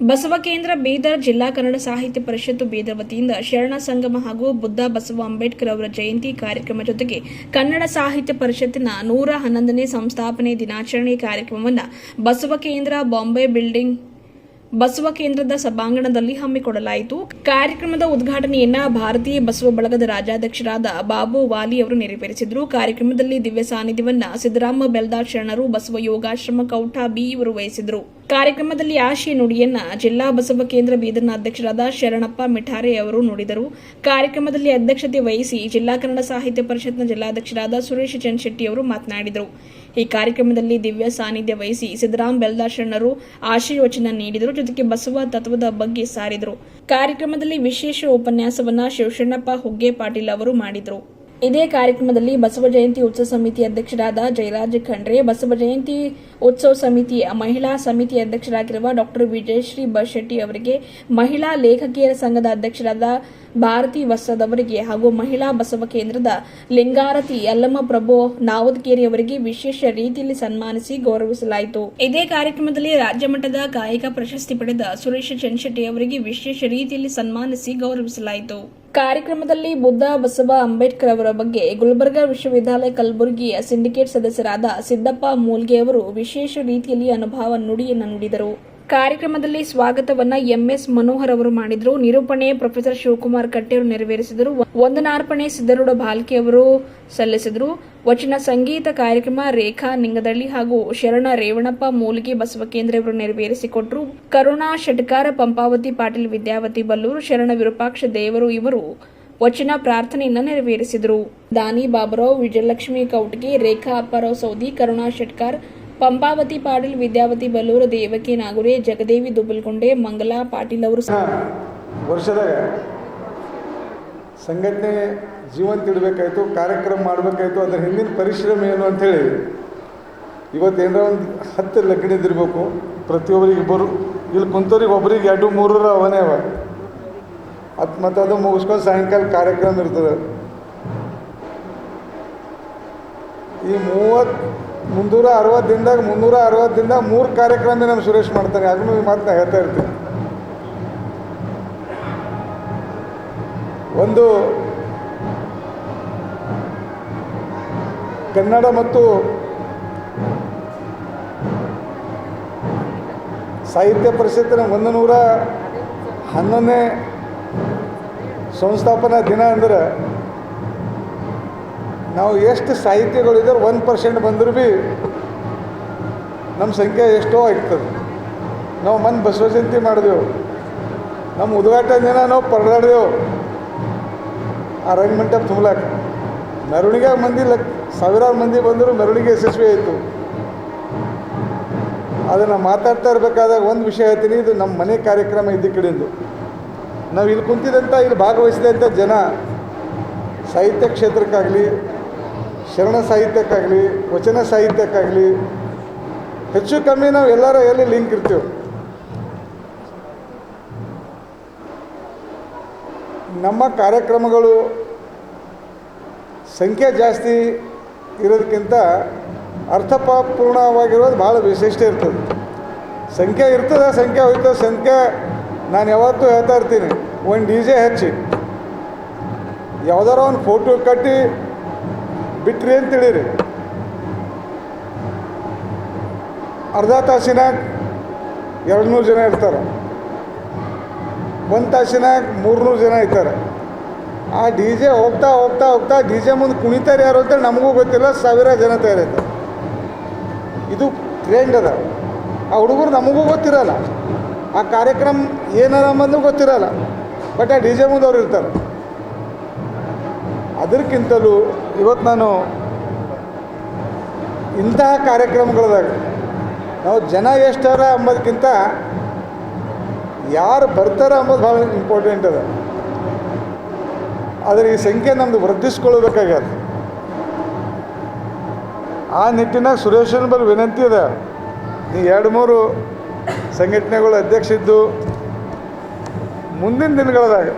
ಬಸವ ಕೇಂದ್ರ, ಬೀದರ್ ಜಿಲ್ಲಾ ಕನ್ನಡ ಸಾಹಿತ್ಯ ಪರಿಷತ್ತು ಬೀದರ್ ವತಿಯಿಂದ ಶರಣ ಸಂಗಮ ಹಾಗೂ ಬುದ್ಧ ಬಸವ ಅಂಬೇಡ್ಕರ್ ಅವರ ಜಯಂತಿ ಕಾರ್ಯಕ್ರಮ ಜೊತೆಗೆ ಕನ್ನಡ ಸಾಹಿತ್ಯ ಪರಿಷತ್ತಿನ ನೂರ ಹನ್ನೊಂದನೇ ಸಂಸ್ಥಾಪನೆ ದಿನಾಚರಣೆ ಕಾರ್ಯಕ್ರಮವನ್ನು ಬಸವಕೇಂದ್ರ ಬಾಂಬೆ ಬಿಲ್ಡಿಂಗ್ ಬಸವ ಕೇಂದ್ರದ ಸಭಾಂಗಣದಲ್ಲಿ ಹಮ್ಮಿಕೊಡಲಾಯಿತು ಕಾರ್ಯಕ್ರಮದ ಉದ್ಘಾಟನೆಯನ್ನ ಭಾರತೀಯ ಬಸವ ಬಳಗದ ರಾಜ್ಯಾಧ್ಯಕ್ಷರಾದ ಬಾಬು ವಾಲಿ ಅವರು ನೆರವೇರಿಸಿದರು. ಕಾರ್ಯಕ್ರಮದಲ್ಲಿ ದಿವ್ಯ ಸಾನ್ನಿಧ್ಯವನ್ನ ಸಿದ್ದರಾಮ ಬೆಲ್ದಾರ್ ಶರಣರು, ಬಸವ ಯೋಗಾಶ್ರಮ ಕೌಠ ಬಿ ಇವರು ವಹಿಸಿದರು. ಕಾರ್ಯಕ್ರಮದಲ್ಲಿ ಆಶಯ ನುಡಿಯನ್ನ ಜಿಲ್ಲಾ ಬಸವ ಕೇಂದ್ರ ಬೀದರ್ನ ಅಧ್ಯಕ್ಷರಾದ ಶರಣಪ್ಪ ಮಿಠಾರೆ ಅವರು ನುಡಿದರು. ಕಾರ್ಯಕ್ರಮದಲ್ಲಿ ಅಧ್ಯಕ್ಷತೆ ವಹಿಸಿ ಜಿಲ್ಲಾ ಕನ್ನಡ ಸಾಹಿತ್ಯ ಪರಿಷತ್ನ ಜಿಲ್ಲಾಧ್ಯಕ್ಷರಾದ ಸುರೇಶ್ ಚಂದ್ಶೆಟ್ಟಿ ಅವರು ಮಾತನಾಡಿದರು. ಈ ಕಾರ್ಯಕ್ರಮದಲ್ಲಿ ದಿವ್ಯ ಸಾನ್ನಿಧ್ಯ ವಹಿಸಿ ಸಿದ್ದರಾಮ್ ಬೆಲ್ದಾಶಣ್ಣರು ಆಶೀರ್ವಚನ ನೀಡಿದರು. ಜೊತೆಗೆ ಬಸವ ತತ್ವದ ಬಗ್ಗೆ ಸಾರಿದರು. ಕಾರ್ಯಕ್ರಮದಲ್ಲಿ ವಿಶೇಷ ಉಪನ್ಯಾಸವನ್ನ ಶಿವಶಣ್ಣಪ್ಪ ಹುಗ್ಗೆ ಪಾಟೀಲ್ ಅವರು ಮಾಡಿದರು. ಇದೇ ಕಾರ್ಯಕ್ರಮದಲ್ಲಿ ಬಸವ ಜಯಂತಿ ಉತ್ಸವ ಸಮಿತಿ ಅಧ್ಯಕ್ಷರಾದ ಜಯರಾಜ್ ಖಂಡ್ರೆ, ಬಸವ ಜಯಂತಿ ಉತ್ಸವ ಸಮಿತಿ ಮಹಿಳಾ ಸಮಿತಿ ಅಧ್ಯಕ್ಷರಾಗಿರುವ ಡಾಕ್ಟರ್ ವಿಜಯಶ್ರೀ ಬಶೆಟ್ಟಿ ಅವರಿಗೆ ಮಹಿಳಾ ಲೇಖಕಿಯರ ಸಂಘದ ಅಧ್ಯಕ್ಷರಾದ ಭಾರತಿ ವಸದವರಿಗೆ ಹಾಗೂ ಮಹಿಳಾ ಬಸವ ಕೇಂದ್ರದ ಲಿಂಗಾರತಿ ಯಲ್ಲಮ್ಮ ಪ್ರಭು ನಾವದಕೇರಿ ಅವರಿಗೆ ವಿಶೇಷ ರೀತಿಯಲ್ಲಿ ಸನ್ಮಾನಿಸಿ ಗೌರವಿಸಲಾಯಿತು. ಇದೇ ಕಾರ್ಯಕ್ರಮದಲ್ಲಿ ರಾಜ್ಯ ಮಟ್ಟದ ಕಾಯಕ ಪ್ರಶಸ್ತಿ ಪಡೆದ ಸುರೇಶ್ ಚನ್ಶೆಟ್ಟಿ ಅವರಿಗೆ ವಿಶೇಷ ರೀತಿಯಲ್ಲಿ ಸನ್ಮಾನಿಸಿ ಗೌರವಿಸಲಾಯಿತು. ಕಾರ್ಯಕ್ರಮದಲ್ಲಿ ಬುದ್ಧ ಬಸವ ಅಂಬೇಡ್ಕರ್ ಅವರ ಬಗ್ಗೆ ಗುಲ್ಬರ್ಗಾ ವಿಶ್ವವಿದ್ಯಾಲಯ ಕಲಬುರಗಿಯ ಸಿಂಡಿಕೇಟ್ ಸದಸ್ಯರಾದ ಸಿದ್ದಪ್ಪ ಮೂಲ್ಗೆ ಅವರು ವಿಶೇಷ ರೀತಿಯಲ್ಲಿ ಅನುಭವ ನುಡಿಯನ್ನು ನುಡಿದರು. ಕಾರ್ಯಕ್ರಮದಲ್ಲಿ ಸ್ವಾಗತವನ್ನ ಎಂಎಸ್ ಮನೋಹರ್ ಅವರು ಮಾಡಿದ್ರು. ನಿರೂಪಣೆ ಪ್ರೊಫೆಸರ್ ಶಿವಕುಮಾರ್ ಕಟ್ಟೆ ಅವರು ನೆರವೇರಿಸಿದರು. ವಂದನಾರ್ಪಣೆ ಸಿದ್ದರೂಢ ಬಾಲ್ಕೆ ಅವರು ಸಲ್ಲಿಸಿದರು. ವಚನ ಸಂಗೀತ ಕಾರ್ಯಕ್ರಮ ರೇಖಾ ನಿಂಗದಳ್ಳಿ ಹಾಗೂ ಶರಣ ರೇವಣಪ್ಪ ಮೂಲಿಗೆ ಬಸವ ಕೇಂದ್ರ ಅವರು ನೆರವೇರಿಸಿಕೊಟ್ರು. ಕರುಣಾ ಷಟ್ಕಾರ, ಪಂಪಾವತಿ ಪಾಟೀಲ್ ವಿದ್ಯಾವತಿ ಬಲ್ಲೂರು, ಶರಣ ವಿರೂಪಾಕ್ಷ ದೇವರು ಇವರು ವಚನ ಪ್ರಾರ್ಥನೆಯನ್ನ ನೆರವೇರಿಸಿದರು. ದಾನಿ ಬಾಬರಾವ್, ವಿಜಯಲಕ್ಷ್ಮಿ ಕೌಟ್ಗೆ, ರೇಖಾ ಅಪ್ಪರಾವ್ ಸೌದಿ, ಕರುಣಾ ಶೆಟ್ಕಾರ್ ಪಂಪಾವತಿ, ಪಾಟೀಲ್, ವಿದ್ಯಾವತಿ, ಬಲ್ಲೂರು, ದೇವಕಿ, ನಾಗುರೆ, ಜಗದೇವಿ ದುಬ್ಬಲ್ಗೊಂಡೆ ಮಂಗಲಾ, ಪಾಟೀಲ್ ಅವರು ವರ್ಷದಾಗ ಸಂಘಟನೆ ಜೀವಂತ ಇಡಬೇಕಾಯ್ತು, ಕಾರ್ಯಕ್ರಮ ಮಾಡಬೇಕಾಯ್ತು, ಅದರ ಹಿಂದಿನ ಪರಿಶ್ರಮ ಏನು ಅಂಥೇಳಿ ಇವತ್ತು ಏನರ ಒಂದು ಹತ್ತು ಲಗ್ನದಿರಬೇಕು ಪ್ರತಿಯೊಬ್ಬರಿಗೆ ಇಬ್ಬರು, ಇಲ್ಲಿ ಕುಂತವ್ರಿಗೆ ಒಬ್ಬರಿಗೆ ಎರಡು, ಮೂರರ ಅವನೇ ಅವ. ಅದು ಮತ್ತು ಅದು ಮುಗಿಸ್ಕೊಂಡು ಸಾಯಂಕಾಲ ಕಾರ್ಯಕ್ರಮ ಇರ್ತದೆ. ಈ ಮೂವತ್ತು ಮುನ್ನೂರ ಅರವತ್ತು ದಿನದಾಗ ಮುನ್ನೂರ ಅರವತ್ತು ದಿನದಾಗ ಮೂರು ಕಾರ್ಯಕ್ರಮ ನಮ್ಮ ಸುರೇಶ್ ಮಾಡ್ತಾನೆ ಅದನ್ನು ಈ ಮಾತನ್ನ ಹೇಳ್ತಾ ಇರ್ತೀನಿ ಒಂದು ಕನ್ನಡ ಮತ್ತು ಸಾಹಿತ್ಯ ಪರಿಷತ್ತಿನ ಒಂದು ನೂರ ಹನ್ನೊಂದನೇ ಸಂಸ್ಥಾಪನಾ ದಿನ ಅಂದ್ರೆ ನಾವು ಎಷ್ಟು ಸಾಹಿತ್ಯಗಳಿದ್ದಾರೆ ಒಂದು ಪರ್ಸೆಂಟ್ ಬಂದರೂ ಭೀ ನಮ್ಮ ಸಂಖ್ಯೆ ಎಷ್ಟೋ ಆಗ್ತದೆ ನಾವು ಮನ್ ಬಸವ ಜಯಂತಿ ಮಾಡಿದೆವು. ನಮ್ಮ ಉದ್ಘಾಟನೆ ದಿನ ನಾವು ಪರದಾಡಿದೆವು. ಆ ರಂಗಮಂಟಪ ತುಂಬಲಾಕ. ಮೆರವಣಿಗೆ ಮಂದಿ ಲಕ್, ಸಾವಿರಾರು ಮಂದಿ ಬಂದರೂ ಮೆರವಣಿಗೆ ಯಶಸ್ವಿ ಆಯಿತು. ಅದನ್ನು ಮಾತಾಡ್ತಾ ಇರಬೇಕಾದಾಗ ಒಂದು ವಿಷಯ ಹೇಳ್ತೀನಿ, ಇದು ನಮ್ಮ ಮನೆ ಕಾರ್ಯಕ್ರಮ ಇದ್ದ ಕಡೆಯಿಂದ. ನಾವು ಇಲ್ಲಿ ಕುಂತಿದಂಥ ಇಲ್ಲಿ ಭಾಗವಹಿಸಿದಂಥ ಜನ ಸಾಹಿತ್ಯ ಕ್ಷೇತ್ರಕ್ಕಾಗಲಿ ಶರಣ ಸಾಹಿತ್ಯಕ್ಕಾಗಲಿ, ವಚನ ಸಾಹಿತ್ಯಕ್ಕಾಗಲಿ, ಹೆಚ್ಚು ಕಮ್ಮಿ ನಾವು ಎಲ್ಲರ ಎಲ್ಲಿ ಲಿಂಕ್ ಇರ್ತೀವಿ. ನಮ್ಮ ಕಾರ್ಯಕ್ರಮಗಳು ಸಂಖ್ಯೆ ಜಾಸ್ತಿ ಇರೋದಕ್ಕಿಂತ ಅರ್ಥಪೂರ್ಣವಾಗಿರೋದು ಭಾಳ ವಿಶಿಷ್ಟ ಇರ್ತದೆ. ಸಂಖ್ಯೆ ಇರ್ತದೆ, ಸಂಖ್ಯೆ ಹೋಯ್ತದೆ, ಸಂಖ್ಯೆ ನಾನು ಯಾವತ್ತೂ ಹೇಳ್ತಾ ಇರ್ತೀನಿ. ಒಂದು ಡಿ ಜೆ ಹಚ್ಚಿ. ಯಾವ್ದಾರ ಒಂದು ಫೋಟೋ ಕಟ್ಟಿ ಬಿಟ್ರಿ ಅಂತ ತಿಳಿರಿ ಅರ್ಧ ತಾಸಿನಾಗ ಎರಡು ನೂರು ಜನ ಇರ್ತಾರೆ. ಒಂದು ತಾಸಿನಾಗ ಮೂರ್ನೂರು ಜನ ಇರ್ತಾರೆ. ಆ ಡಿ ಜೆ ಹೋಗ್ತಾ ಹೋಗ್ತಾ ಹೋಗ್ತಾ ಡಿ ಜೆ ಮುಂದೆ ಕುಣಿತಾರೆ ಯಾರು ಅಂತೇಳಿ ನಮಗೂ ಗೊತ್ತಿಲ್ಲ ಸಾವಿರ ಜನ ತಯಾರಿದ್ದಾರೆ. ಇದು ಟ್ರೆಂಡ್ ಅದ. ಆ ಹುಡುಗರು ನಮಗೂ ಗೊತ್ತಿರಲ್ಲ. ಆ ಕಾರ್ಯಕ್ರಮ ಏನಾರ ಅಂಬಂದು ಗೊತ್ತಿರಲ್ಲ. ಬಟ್ ಆ ಡಿ ಜೆ ಮುಂದೆ ಅವ್ರು ಇರ್ತಾರೆ. ಅದಕ್ಕಿಂತಲೂ ಇವತ್ತು ನಾನು ಇಂತಹ ಕಾರ್ಯಕ್ರಮಗಳದಾಗ ನಾವು ಜನ ಎಷ್ಟಾರ ಅಂಬೋದಕ್ಕಿಂತ ಯಾರು ಬರ್ತಾರ ಅಂಬೋದು ಭಾಳ ಇಂಪಾರ್ಟೆಂಟ್ ಅದ. ಆದರೆ ಈ ಸಂಖ್ಯೆ ನಮ್ಮದು ವೃದ್ಧಿಸ್ಕೊಳ್ಬೇಕಾಗ್ಯದ ಆ ನಿಟ್ಟಿನಾಗ ಸುರೇಶನ ಬಲ್ ವಿನಂತಿ ಅದ. ಈ ಎರಡು ಮೂರು ಸಂಘಟನೆಗಳು ಅಧ್ಯಕ್ಷ ಇದ್ದು ಮುಂದಿನ ದಿನಗಳದಾಗ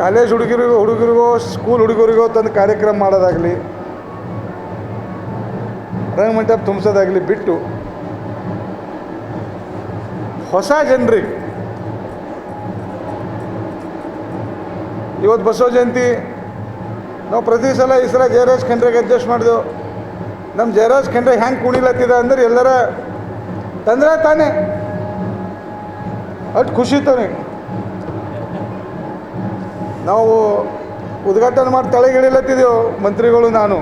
ಕಾಲೇಜ್ ಹುಡುಗರಿಗೂ, ಹುಡುಗರಿಗೋ ಸ್ಕೂಲ್ ಹುಡುಗರಿಗೋ ತಂದು ಕಾರ್ಯಕ್ರಮ ಮಾಡೋದಾಗಲಿ ರಂಗಮಂಟಪ ತುಂಬಿಸೋದಾಗಲಿ ಬಿಟ್ಟು ಹೊಸ ಜನರಿಗೆ ಇವತ್ತು ಬಸವ ಜಯಂತಿ, ನಾವು ಪ್ರತಿ ಸಲ ಈ ಸಲ ಜಯರಾಜ್ ಖಂಡ್ರೆಗೆ ಅಡ್ಜಸ್ಟ್ ಮಾಡಿದೆವು. ನಮ್ಮ ಜಯರಾಜ್ ಖಂಡ್ರೆ ಹೆಂಗೆ ಕುಣಿಲತ್ತಿದ ಅಂದ್ರೆ ಎಲ್ಲರ ತಂದ್ರೆ ತಾನೇ. ಅಷ್ಟು ಖುಷಿ ತಾನೆ. ನಾವು ಉದ್ಘಾಟನೆ ಮಾಡಿ ತಲೆಗಿಳಿಲತ್ತಿದ್ದೆವು ಮಂತ್ರಿಗಳು ನಾನು.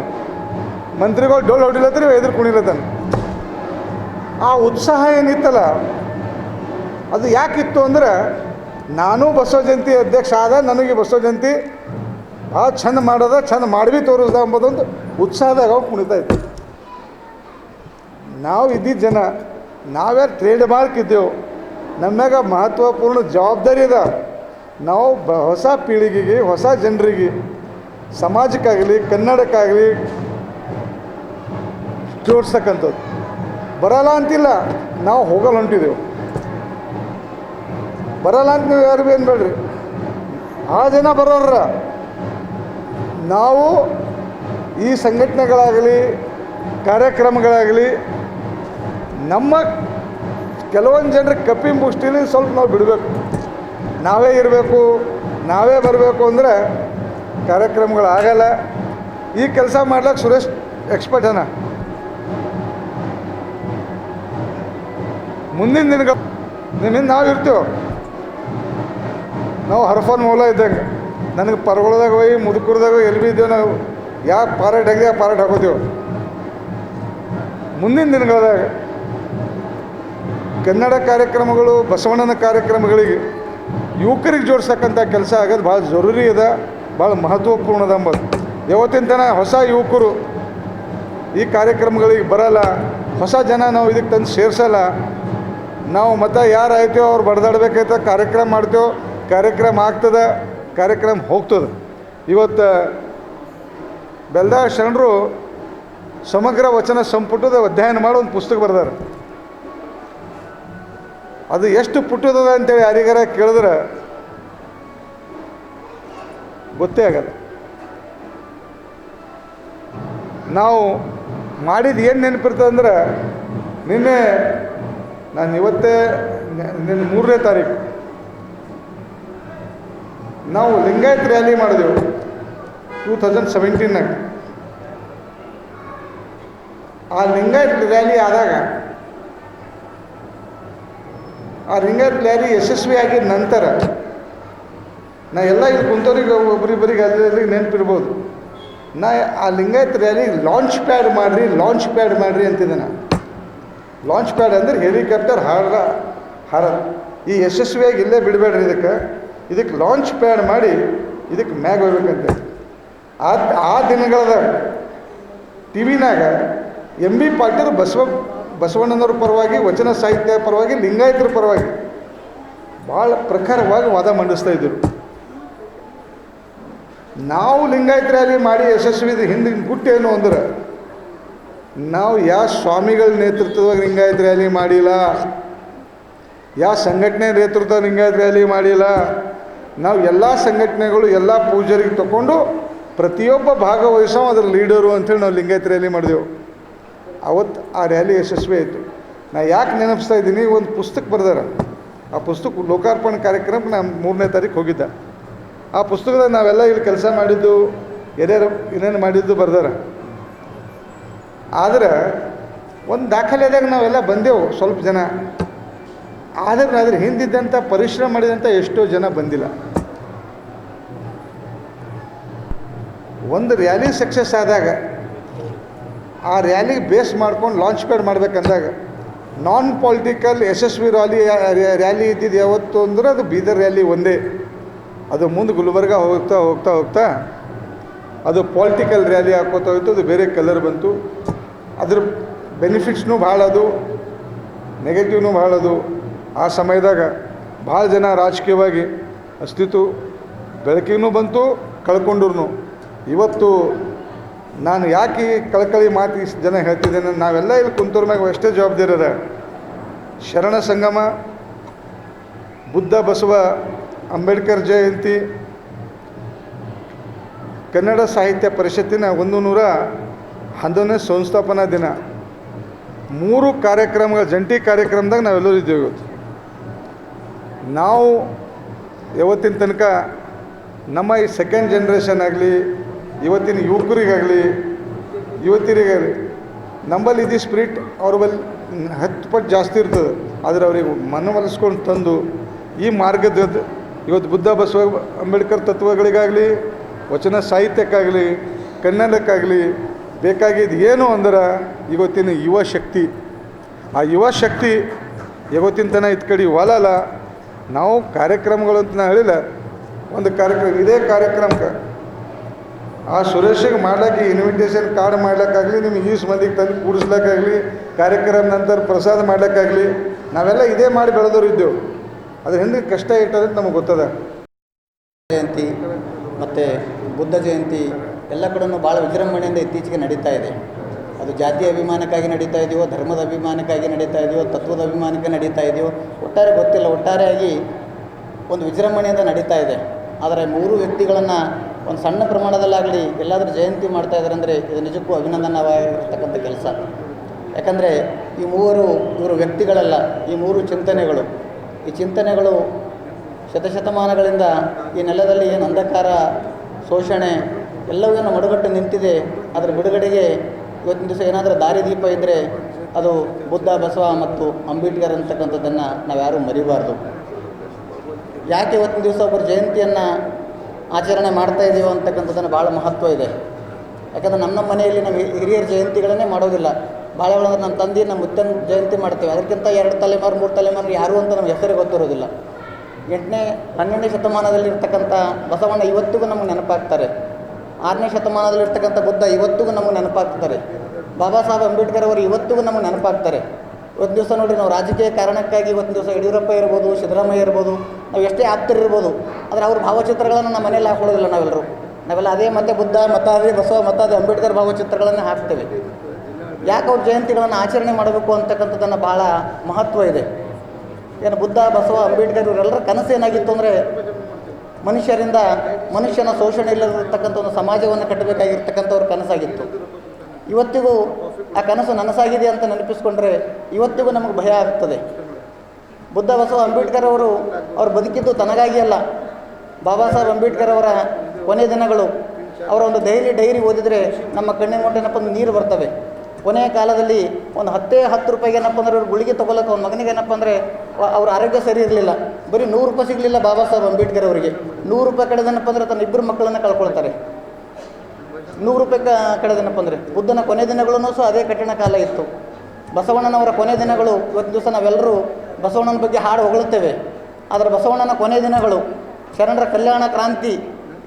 ಮಂತ್ರಿಗಳು ಡೋಲ್ ಹೊಡಿಲತ್ತೀವಿ ಎದುರು ಕುಣಿಲತ್ತಾನೆ. ಆ ಉತ್ಸಾಹ ಏನಿತ್ತಲ್ಲ, ಅದು ಯಾಕಿತ್ತು ಅಂದ್ರೆ ನಾನು ಬಸವ ಜಯಂತಿ ಅಧ್ಯಕ್ಷ ಆದ, ನನಗೆ ಬಸವ ಜಯಂತಿ ಭಾಳ ಚೆಂದ ಮಾಡೋದ ಚಂದ ಮಾಡ್ಬಿ ತೋರಿಸ್ದ ಅಂಬೋದೊಂದು ಉತ್ಸಾಹದಾಗ ಅವು ಕುಣಿತಾ ಇತ್ತು ನಾವು ಇದ್ದಿದ್ದ ಜನ, ನಾವ್ಯಾರು ಟ್ರೇಡ್ ಮಾರ್ಕ್ ಇದ್ದೆವು ನಮ್ಯಾಗ ಮಹತ್ವಪೂರ್ಣ ಜವಾಬ್ದಾರಿ ಅದ. ನಾವು ಬ ಹೊಸ ಪೀಳಿಗೆಗೆ, ಹೊಸ ಜನರಿಗೆ, ಸಮಾಜಕ್ಕಾಗಲಿ, ಕನ್ನಡಕ್ಕಾಗಲಿ ಜೋಡಿಸ್ತಕ್ಕಂಥದ್ದು. ಬರಲ್ಲ ಅಂತಿಲ್ಲ, ನಾವು ಹೋಗಲ್ಲ ಹೊಂಟಿದೆವು ಬರಲ್ಲ ಅಂತ ನೀವು ಯಾರು ಏನು ಬೇಡ್ರಿ? ಆ ಜನ ಬರೋರ ನಾವು ಈ ಸಂಘಟನೆಗಳಾಗಲಿ, ಕಾರ್ಯಕ್ರಮಗಳಾಗಲಿ, ನಮ್ಮ ಕೆಲವೊಂದು ಜನರಿಗೆ ಕಪ್ಪಿ ಮುಷ್ಟಿಲಿ ಸ್ವಲ್ಪ ನಾವು ಬಿಡಬೇಕು. ನಾವೇ ಇರಬೇಕು, ನಾವೇ ಬರಬೇಕು ಅಂದರೆ ಕಾರ್ಯಕ್ರಮಗಳಾಗಲ್ಲ ಈ ಕೆಲಸ ಮಾಡ್ಲಿಕ್ಕೆ ಸುರೇಶ್ ಎಕ್ಸ್ಪರ್ಟ್ ಅನ. ಮುಂದಿನ ದಿನಗಳು ನಿಮ್ಮಿಂದ ನಾವು ಇರ್ತೀವಿ. ನಾವು ಹರ್ಫನ್ ಮೂಲ ಇದ್ದಂಗೆ. ನನಗೆ ಪರ್ಗೊಳದಾಗ ಹೋಗಿ ಮುದುಕುರ್ದಾಗ ಎಲ್ಲಿ ಬಿ ಇದ್ದೇವೆ ನಾವು ಯಾಕೆ ಪಾರಾಟ್ ಹಾಕಿದೆ ಪಾರಾಟ್ ಹಾಕೋತೀವಿ? ಮುಂದಿನ ದಿನಗಳದಾಗ ಕನ್ನಡ ಕಾರ್ಯಕ್ರಮಗಳು, ಬಸವಣ್ಣನ ಕಾರ್ಯಕ್ರಮಗಳಿಗೆ ಯುವಕರಿಗೆ ಜೋಡಿಸ್ತಕ್ಕಂಥ ಕೆಲಸ ಆಗೋದು ಭಾಳ ಜರೂರಿ ಇದೆ ಭಾಳ ಮಹತ್ವಪೂರ್ಣದ ಅಂಬೋದು ಯಾವತ್ತಿನ ತನ ಹೊಸ ಯುವಕರು ಈ ಕಾರ್ಯಕ್ರಮಗಳಿಗೆ ಬರಲ್ಲ, ಹೊಸ ಜನ ನಾವು ಇದಕ್ಕೆ ತಂದು ಸೇರಿಸಲ್ಲ. ನಾವು ಮತ್ತೆ ಯಾರು ಆಯ್ತೇವೋ ಅವ್ರು ಬಡ್ದಾಡ್ಬೇಕಾಯ್ತ ಕಾರ್ಯಕ್ರಮ ಮಾಡ್ತೇವೋ ಕಾರ್ಯಕ್ರಮ ಆಗ್ತದೆ, ಕಾರ್ಯಕ್ರಮ ಹೋಗ್ತದೆ. ಇವತ್ತು ಬೆಲ್ದಾ ಶರಣರು ಸಮಗ್ರ ವಚನ ಸಂಪುಟದ ಅಧ್ಯಯನ ಮಾಡಿ ಒಂದು ಪುಸ್ತಕ ಬರ್ದಾರೆ. ಅದು ಎಷ್ಟು ಪುಟ್ಟದದ ಅಂತೇಳಿ ಯಾರಿಗಾರ ಕೇಳಿದ್ರೆ ಗೊತ್ತೇ ಆಗಲ್ಲ. ನಾವು ಮಾಡಿದ ಏನು ನೆನಪಿರ್ತದೆ ಅಂದ್ರೆ ನಿನ್ನೆ ನಾನು ಇವತ್ತೇ ನಿನ್ನ ಮೂರನೇ ತಾರೀಕು. ನಾವು ಲಿಂಗಾಯತ್ ರ್ಯಾಲಿ ಮಾಡಿದೆವು ಟೂ ತೌಸಂಡ್ ಸೆವೆಂಟೀನಾಗ ಆ ಲಿಂಗಾಯತ್ ರ್ಯಾಲಿ ಆದಾಗ ಆ ರಿಂಗರ್ ರ್ಯಾಲಿ ಯಶಸ್ವಿ ಆಗಿದ ನಂತರ ನಾ ಎಲ್ಲ ಇಲ್ಲಿ ಕುಂತವ್ರಿಗೆ ಒಬ್ಬರಿಬ್ಬರಿಗೆ ಅಲ್ಲಿ ನೆನಪಿರ್ಬೋದು. ನಾ ಆ ಲಿಂಗಾಯತ್ ರ್ಯಾಲಿ ಲಾಂಚ್ ಪ್ಯಾಡ್ ಮಾಡಿರಿ ಲಾಂಚ್ ಪ್ಯಾಡ್ ಮಾಡಿರಿ ಅಂತಿದ್ದೆ ನಾ. ಲಾಂಚ್ ಪ್ಯಾಡ್ ಅಂದರೆ ಹೆಲಿಕಾಪ್ಟರ್ ಹಾರ ಹಾರ. ಈ ಯಶಸ್ವಿಯಾಗಿ ಇಲ್ಲೇ ಬಿಡಬೇಡ್ರಿ ಇದಕ್ಕೆ. ಇದಕ್ಕೆ ಲಾಂಚ್ ಪ್ಯಾಡ್ ಮಾಡಿ ಇದಕ್ಕೆ ಮ್ಯಾಗ ಹೋಗ್ಬೇಕಂತ. ಆ ಆ ದಿನಗಳದಾಗ ಟಿ ವಿನಾಗ ಎಂ ಬಿ ಪಾಟೀಲ್ ಬಸವ ಬಸವಣ್ಣನವ್ರ ಪರವಾಗಿ, ವಚನ ಸಾಹಿತ್ಯ ಪರವಾಗಿ, ಲಿಂಗಾಯತರ ಪರವಾಗಿ ಭಾಳ ಪ್ರಖರವಾಗಿ ವಾದ ಮಂಡಿಸ್ತಾ ಇದ್ದರು. ನಾವು ಲಿಂಗಾಯತ ರ್ಯಾಲಿ ಮಾಡಿ ಯಶಸ್ವಿದ ಹಿಂದಿನ ಗುಟ್ಟೇನು ಅಂದ್ರೆ, ನಾವು ಯಾವ ಸ್ವಾಮಿಗಳ ನೇತೃತ್ವದಾಗ ಲಿಂಗಾಯತ ರ್ಯಾಲಿ ಮಾಡಿಲ್ಲ ಯಾವ ಸಂಘಟನೆ ನೇತೃತ್ವ ಲಿಂಗಾಯತ ರ್ಯಾಲಿ ಮಾಡಿಲ್ಲ, ನಾವು ಎಲ್ಲ ಸಂಘಟನೆಗಳು, ಎಲ್ಲ ಪೂಜರಿಗೆ ತಗೊಂಡು ಪ್ರತಿಯೊಬ್ಬ ಭಾಗವಹಿಸೋ ಅದರ ಲೀಡರು ಅಂತೇಳಿ ನಾವು ಲಿಂಗಾಯತ ರ್ಯಾಲಿ ಮಾಡಿದೆವು. ಅವತ್ತು ಆ ರ್ಯಾಲಿ ಯಶಸ್ವಿ ಆಯಿತು ನಾ ಯಾಕೆ ನೆನಪಿಸ್ತಾ ಇದ್ದೀನಿ, ಒಂದು ಪುಸ್ತಕ ಬರ್ದಾರ. ಆ ಪುಸ್ತಕ ಲೋಕಾರ್ಪಣೆ ಕಾರ್ಯಕ್ರಮ ನಾನು ಮೂರನೇ ತಾರೀಕು ಹೋಗಿದ್ದ. ಆ ಪುಸ್ತಕದಾಗ ನಾವೆಲ್ಲ ಇಲ್ಲಿ ಕೆಲಸ ಮಾಡಿದ್ದು ಏನೇನು ಏನೇನು ಮಾಡಿದ್ದು ಬರ್ದಾರ. ಆದ್ರೆ ಒಂದು ದಾಖಲೆದಾಗ ನಾವೆಲ್ಲ ಬಂದೆವು, ಸ್ವಲ್ಪ ಜನ. ಆದರೆ ಅದ್ರ ಹಿಂದಿದ್ದಂಥ ಪರಿಶ್ರಮ ಮಾಡಿದಂಥ ಎಷ್ಟೋ ಜನ ಬಂದಿಲ್ಲ. ಒಂದು ರ್ಯಾಲಿ ಸಕ್ಸಸ್ ಆದಾಗ ಆ ರ್ಯಾಲಿಗೆ ಬೇಸ್ ಮಾಡ್ಕೊಂಡು ಲಾಂಚ್ ಪ್ಯಾಡ್ ಮಾಡ್ಬೇಕಂದಾಗ ನಾನ್ ಪೊಲಿಟಿಕಲ್ ಯಶಸ್ವಿ ರ್ಯಾಲಿ ರ್ಯಾಲಿ ಇದ್ದಿದ್ದು ಯಾವತ್ತು ಅಂದ್ರೆ ಅದು ಬೀದರ್ ರ್ಯಾಲಿ ಒಂದೇ. ಅದು ಮುಂದೆ ಗುಲ್ಬರ್ಗ ಹೋಗ್ತಾ ಹೋಗ್ತಾ ಹೋಗ್ತಾ ಅದು ಪೊಲಿಟಿಕಲ್ ರ್ಯಾಲಿ ಹಾಕೋತಾ ಹೋಯ್ತು, ಅದು ಬೇರೆ ಕಲರ್ ಬಂತು. ಅದ್ರ ಬೆನಿಫಿಟ್ಸ್ನೂ ಭಾಳ ಅದು ನೆಗೆಟಿವ್ನು ಭಾಳ ಅದು. ಆ ಸಮಯದಾಗ ಭಾಳ ಜನ ರಾಜಕೀಯವಾಗಿ ಅಸ್ತಿತ್ವ ಬೆಳಕಿನೂ ಬಂತು ಕಳ್ಕೊಂಡ್ರು ಇವತ್ತು ನಾನು ಯಾಕೆ ಕಳಕಳಿ ಮಾತು ಇಷ್ಟು ಜನ ಹೇಳ್ತಿದ್ದೇನೆ? ನಾವೆಲ್ಲ ಇಲ್ಲಿ ಕುಂತೂರ್ ಮ್ಯಾಗ ಎಷ್ಟೇ ಜವಾಬ್ದಾರಿ ಅದ ಶರಣ ಸಂಗಮ, ಬುದ್ಧ ಬಸವ, ಅಂಬೇಡ್ಕರ್ ಜಯಂತಿ, ಕನ್ನಡ ಸಾಹಿತ್ಯ ಪರಿಷತ್ತಿನ ಒಂದು ನೂರ ಹನ್ನೊಂದನೇ ಸಂಸ್ಥಾಪನಾ ದಿನ. ಮೂರು ಕಾರ್ಯಕ್ರಮಗಳ ಜಂಟಿ ಕಾರ್ಯಕ್ರಮದಾಗ ನಾವೆಲ್ಲರೂ ಇದ್ದೇವೆ ಇವತ್ತು. ನಾವು ಯಾವತ್ತಿನ ತನಕ ನಮ್ಮ ಈ ಸೆಕೆಂಡ್ ಜನ್ರೇಷನ್ ಆಗಲಿ ಇವತ್ತಿನ ಯುವಕರಿಗಾಗಲಿ, ಯುವತಿಯರಿಗಾಗಲಿ ನಂಬಲ್ಲಿ ಇದು ಸ್ಪಿರಿಟ್ ಅವ್ರ ಬಲ್ಲಿ ಹತ್ತು ಪಟ್ಟು ಜಾಸ್ತಿ ಇರ್ತದೆ. ಆದರೆ ಅವ್ರಿಗೆ ಮನವೊಲಿಸ್ಕೊಂಡು ತಂದು ಈ ಮಾರ್ಗದ ಇವತ್ತು ಬುದ್ಧ, ಬಸವ, ಅಂಬೇಡ್ಕರ್ ತತ್ವಗಳಿಗಾಗಲಿ, ವಚನ ಸಾಹಿತ್ಯಕ್ಕಾಗಲಿ, ಕನ್ನಡಕ್ಕಾಗಲಿ ಬೇಕಾಗಿದ್ದು ಏನು ಅಂದ್ರೆ ಇವತ್ತಿನ ಯುವ ಶಕ್ತಿ. ಆ ಯುವ ಶಕ್ತಿ ಇವತ್ತಿನ ತನ ಇದ್ ಕಡೆ ಒಲಲ್ಲ. ನಾವು ಕಾರ್ಯಕ್ರಮಗಳು ಅಂತ ನಾ ಹೇಳಿಲ್ಲ. ಒಂದು ಕಾರ್ಯಕ್ರಮ, ಇದೇ ಕಾರ್ಯಕ್ರಮಕ್ಕೆ ಆ ಸುರೇಶಿಗೆ ಮಾಡ್ಲಿಕ್ಕೆ ಇನ್ವಿಟೇಷನ್ ಕಾರ್ಡ್ ಮಾಡ್ಲಿಕ್ಕಾಗಲಿ, ನಿಮ್ಗೆ ಈಸ್ ಮಂದಿಗೆ ತಂದು ಕೂಡಿಸ್ಲಿಕ್ಕಾಗಲಿ ಕಾರ್ಯಕ್ರಮ ನಂತರ ಪ್ರಸಾದ ಮಾಡ್ಲಿಕ್ಕಾಗಲಿ, ನಾವೆಲ್ಲ ಇದೇ ಮಾಡಿ ಬೆಳೆದವ್ರು ಇದ್ದೆವು. ಅದ್ರ ಹಿಂದೆ ಕಷ್ಟ ಇಟ್ಟದಂತ ನಮಗೆ ಗೊತ್ತದ. ಜಯಂತಿ, ಮತ್ತು ಬುದ್ಧ ಜಯಂತಿ, ಎಲ್ಲ ಕಡೆಯೂ ಭಾಳ ವಿಜೃಂಭಣೆಯಿಂದ ಇತ್ತೀಚೆಗೆ ನಡೀತಾ ಇದೆ. ಅದು ಜಾತಿ ಅಭಿಮಾನಕ್ಕಾಗಿ ನಡೀತಾ ಇದೆಯೋ, ಧರ್ಮದ ಅಭಿಮಾನಕ್ಕಾಗಿ ನಡೀತಾ ಇದೆಯೋ, ತತ್ವದ ಅಭಿಮಾನಕ್ಕೆ ನಡೀತಾ ಇದೆಯೋ, ಒಟ್ಟಾರೆ ಗೊತ್ತಿಲ್ಲ. ಒಟ್ಟಾರೆಯಾಗಿ ಒಂದು ವಿಜೃಂಭಣೆಯಿಂದ ನಡೀತಾ ಇದೆ. ಆದರೆ ಮೂರು ವ್ಯಕ್ತಿಗಳನ್ನು ಒಂದು ಸಣ್ಣ ಪ್ರಮಾಣದಲ್ಲಾಗಲಿ ಎಲ್ಲಾದರೂ ಜಯಂತಿ ಮಾಡ್ತಾ ಇದ್ದಾರೆ ಅಂದರೆ ಇದು ನಿಜಕ್ಕೂ ಅಭಿನಂದನವಾಗಿರ್ತಕ್ಕಂಥ ಕೆಲಸ. ಯಾಕಂದರೆ ಈ ಮೂವರು ಇವರು ವ್ಯಕ್ತಿಗಳಲ್ಲ, ಈ ಮೂರು ಚಿಂತನೆಗಳು. ಈ ಚಿಂತನೆಗಳು ಶತಶತಮಾನಗಳಿಂದ ಈ ನೆಲದಲ್ಲಿ ಏನು ಅಂಧಕಾರ, ಶೋಷಣೆ ಎಲ್ಲವೂ ಮಡುಗಟ್ಟು ನಿಂತಿದೆ. ಅದರ ಬಿಡುಗಡೆಗೆ ಇವತ್ತಿನ ದಿವಸ ಏನಾದರೂ ದಾರಿದೀಪ ಇದ್ದರೆ ಅದು ಬುದ್ಧ, ಬಸವ ಮತ್ತು ಅಂಬೇಡ್ಕರ್ ಅಂತಕ್ಕಂಥದ್ದನ್ನು ನಾವು ಯಾರೂ ಮರಿಬಾರ್ದು. ಯಾಕೆ ಇವತ್ತಿನ ದಿವಸ ಒಬ್ಬರು ಜಯಂತಿಯನ್ನು ಆಚರಣೆ ಮಾಡ್ತಾ ಇದ್ದೀವೋ ಅಂತಕ್ಕಂಥದ್ದನ್ನು ಭಾಳ ಮಹತ್ವ ಇದೆ. ಯಾಕಂದರೆ ನಮ್ಮ ನಮ್ಮ ಮನೆಯಲ್ಲಿ ನಾವು ಹಿರಿಯರ ಜಯಂತಿಗಳನ್ನೇ ಮಾಡೋದಿಲ್ಲ. ಭಾಳ ಒಳಗೆ ನಮ್ಮ ತಂದೆ, ನಮ್ಮ ಮುತ್ತನ ಜಯಂತಿ ಮಾಡ್ತೇವೆ. ಅದಕ್ಕಿಂತ ಎರಡು ತಲೆಮಾರು, ಮೂರು ತಲೆಮಾರು ಯಾರು ಅಂತ ನಮ್ಮ ಹೆಸರೇ ಗೊತ್ತಿರೋದಿಲ್ಲ. ಎಂಟನೇ ಹನ್ನೆರಡನೇ ಶತಮಾನದಲ್ಲಿರ್ತಕ್ಕಂಥ ಬಸವಣ್ಣ ಇವತ್ತಿಗೂ ನಮಗೆ ನೆನಪಾಗ್ತಾರೆ. ಆರನೇ ಶತಮಾನದಲ್ಲಿರ್ತಕ್ಕಂಥ ಬುದ್ಧ ಇವತ್ತಿಗೂ ನಮಗೆ ನೆನಪಾಗ್ತಾರೆ. ಬಾಬಾ ಸಾಹೇಬ್ ಅಂಬೇಡ್ಕರ್ ಅವರು ಇವತ್ತಿಗೂ ನಮಗೆ ನೆನಪಾಗ್ತಾರೆ. ಇವತ್ತು ದಿವಸ ನೋಡಿರಿ ನಾವು ರಾಜಕೀಯ ಕಾರಣಕ್ಕಾಗಿ ಒಂದು ದಿವಸ ಯಡಿಯೂರಪ್ಪ ಇರ್ಬೋದು, ಸಿದ್ದರಾಮಯ್ಯ ಇರ್ಬೋದು, ನಾವು ಎಷ್ಟೇ ಆಪ್ತರಿರ್ಬೋದು ಆದರೆ ಅವ್ರ ಭಾವಚಿತ್ರಗಳನ್ನು ನಮ್ಮ ಮನೇಲಿ ಹಾಕೊಳ್ಳೋದಿಲ್ಲ ನಾವೆಲ್ಲರೂ ನಾವೆಲ್ಲ ಅದೇ ಮತ್ತೆ ಬುದ್ಧ, ಮತ, ಅದೇ ಬಸವ ಮತಾದಿ ಅಂಬೇಡ್ಕರ್ ಭಾವಚಿತ್ರಗಳನ್ನು ಹಾಕ್ತೇವೆ. ಯಾಕೆ ಅವ್ರ ಜಯಂತಿಗಳನ್ನು ಆಚರಣೆ ಮಾಡಬೇಕು ಅಂತಕ್ಕಂಥದ್ದನ್ನು ಭಾಳ ಮಹತ್ವ ಇದೆ. ಏನು ಬುದ್ಧ, ಬಸವ, ಅಂಬೇಡ್ಕರ್ ಇವರೆಲ್ಲರ ಕನಸು ಏನಾಗಿತ್ತು ಅಂದರೆ ಮನುಷ್ಯರಿಂದ ಮನುಷ್ಯನ ಶೋಷಣೆ ಇಲ್ಲದಿರತಕ್ಕಂಥ ಒಂದು ಸಮಾಜವನ್ನು ಕಟ್ಟಬೇಕಾಗಿರ್ತಕ್ಕಂಥವ್ರ ಕನಸಾಗಿತ್ತು. ಇವತ್ತಿಗೂ ಆ ಕನಸು ನನಸಾಗಿದೆ ಅಂತ ನೆನಪಿಸ್ಕೊಂಡ್ರೆ ಇವತ್ತಿಗೂ ನಮಗೆ ಭಯ ಆಗ್ತದೆ. ಬುದ್ಧ ಬಸವ ಅಂಬೇಡ್ಕರ್ ಅವರು, ಅವ್ರು ಬದುಕಿದ್ದು ತನಗಾಗಿ ಅಲ್ಲ. ಬಾಬಾ ಸಾಹೇಬ್ ಅಂಬೇಡ್ಕರ್ ಅವರ ಕೊನೆ ದಿನಗಳು, ಅವರ ಒಂದು ಡೈರಿ ಡೈರಿ ಓದಿದರೆ ನಮ್ಮ ಕಣ್ಣಿನ ಮುಂದೆ ಏನಪ್ಪ ಅಂದ್ರೆ ನೀರು ಬರ್ತವೆ. ಕೊನೆಯ ಕಾಲದಲ್ಲಿ ಒಂದು ಹತ್ತೇ ಹತ್ತು ರೂಪಾಯಿಗೆ ಏನಪ್ಪ ಅಂದ್ರೆ ಅವ್ರು ಗುಳಿಗೆ ತೊಗೊಳಕ್ಕೆ ಅವ್ನ ಮಗನಿಗೆ ಏನಪ್ಪ ಅಂದರೆ ಅವ್ರ ಆರೋಗ್ಯ ಸರಿ ಇರಲಿಲ್ಲ. ಬರೀ ನೂರು ರೂಪಾಯಿ ಸಿಗಲಿಲ್ಲ ಬಾಬಾ ಸಾಹೇಬ್ ಅಂಬೇಡ್ಕರ್ ಅವರಿಗೆ. ನೂರು ರೂಪಾಯಿ ಕಡೆದೇನಪ್ಪ ಅಂದರೆ ತನ್ನ ಇಬ್ಬರು ಮಕ್ಕಳನ್ನು ಕಳ್ಕೊಳ್ತಾರೆ. ನೂರು ರೂಪಾಯಿ ಕ ಕಳೆದೇನಪ್ಪ ಅಂದರೆ ಬುದ್ಧನ ಕೊನೆ ದಿನಗಳೂ ಸಹ ಅದೇ ಕಠಿಣ ಕಾಲ ಇತ್ತು. ಬಸವಣ್ಣನವರ ಕೊನೆ ದಿನಗಳು ಇವತ್ತು ದಿವಸ ನಾವೆಲ್ಲರೂ ಬಸವಣ್ಣನ ಬಗ್ಗೆ ಹಾಡು ಹೊಗಳುತ್ತೇವೆ. ಆದರೆ ಬಸವಣ್ಣನ ಕೊನೆ ದಿನಗಳು, ಶರಣರ ಕಲ್ಯಾಣ ಕ್ರಾಂತಿ,